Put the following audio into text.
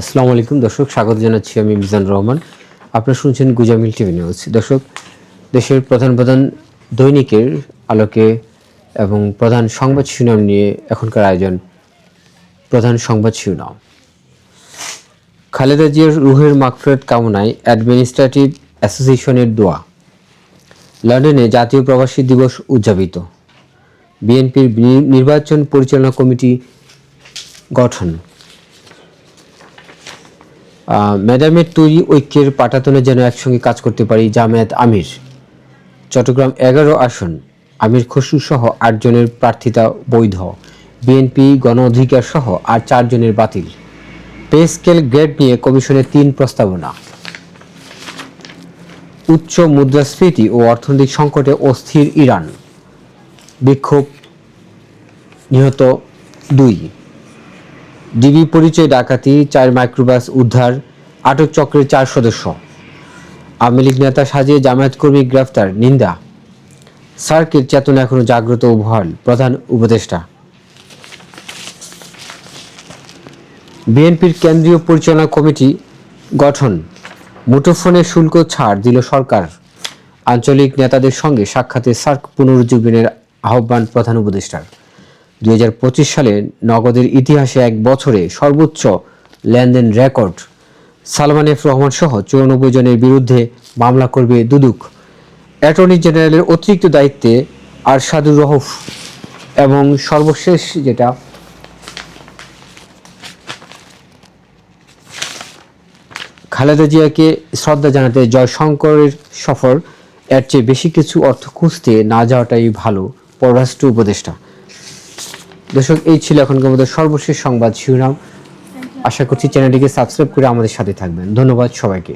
আসসালামু আলাইকুম। দর্শক, স্বাগত জানাচ্ছি আমি মিজান রহমান। আপনারা শুনছেন গুজামিল টিভি নিউজ। দর্শক, দেশের প্রধান প্রধান দৈনিকের আলোকে এবং প্রধান সংবাদ শিরোনাম নিয়ে এখনকার আয়োজন। প্রধান সংবাদ শিরোনাম। খালেদা জিয়ার রুহের মাগফিরাত কামনায় অ্যাডমিনিস্ট্রেটিভ অ্যাসোসিয়েশনের দোয়া। লন্ডনে জাতীয় প্রবাসী দিবস উদযাপিত। বিএনপির নির্বাচন পরিচালনা কমিটি গঠন। ম্যাডামের তৈরি ঐক্যের পাটাতনে যেন একসঙ্গে কাজ করতে পারি জামায়াত আমির। চট্টগ্রাম এগারো আসন, আমির খসরু সহ আটজনের প্রার্থিতা বৈধ। বিএনপি গণ অধিকার সহ আর চারজনের বাতিল। পে স্কেল গ্রেড নিয়ে কমিশনের তিন প্রস্তাবনা। উচ্চ মুদ্রাস্ফীতি ও অর্থনৈতিক সংকটে অস্থির ইরান। বিক্ষোভ নিহত দুই। ডিবি পরিচয় ডাকাতি, চার মাইক্রোবাস উদ্ধার, আটক চক্রের চার সদস্য। আওয়ামী লীগ নেতা সাজিয়ে জামায়াত কর্মী গ্রেফতার, নিন্দা। সার্কের চেতনা এখনও জাগ্রত ও ভয়াল প্রধান উপদেষ্টা। বিএনপির কেন্দ্রীয় পরিচালনা কমিটি গঠন, মুঠোফোনে শুল্ক ছাড় দিল সরকার। আঞ্চলিক নেতাদের সঙ্গে সাক্ষাতে সার্ক পুনরুজ্জীবনের আহ্বান প্রধান উপদেষ্টার। দুই হাজার পঁচিশ সালে নগদের ইতিহাসে এক বছরে সর্বোচ্চ লেনদেন রেকর্ড। সালমান এফ রহমান সহ চুরানব্বই জনের বিরুদ্ধে মামলা করবে দুদক। অ্যাটর্নি জেনারেলের অতিরিক্ত দায়িত্বে আরশাদুর রহফ এবং সর্বশেষ যেটা খালেদা জিয়াকে শ্রদ্ধা জানাতে জয়শঙ্করের সফর, এর চেয়ে বেশি কিছু অর্থ খুঁজতে না যাওয়াটাই ভালো। পররাষ্ট্র উপদেষ্টা দর্শক, এই ছিল এখনকার মধ্যে সর্বশেষ সংবাদ শিরোনাম। আশা করছি চ্যানেলটিকে সাবস্ক্রাইব করে আমাদের সাথে থাকবেন। ধন্যবাদ সবাইকে।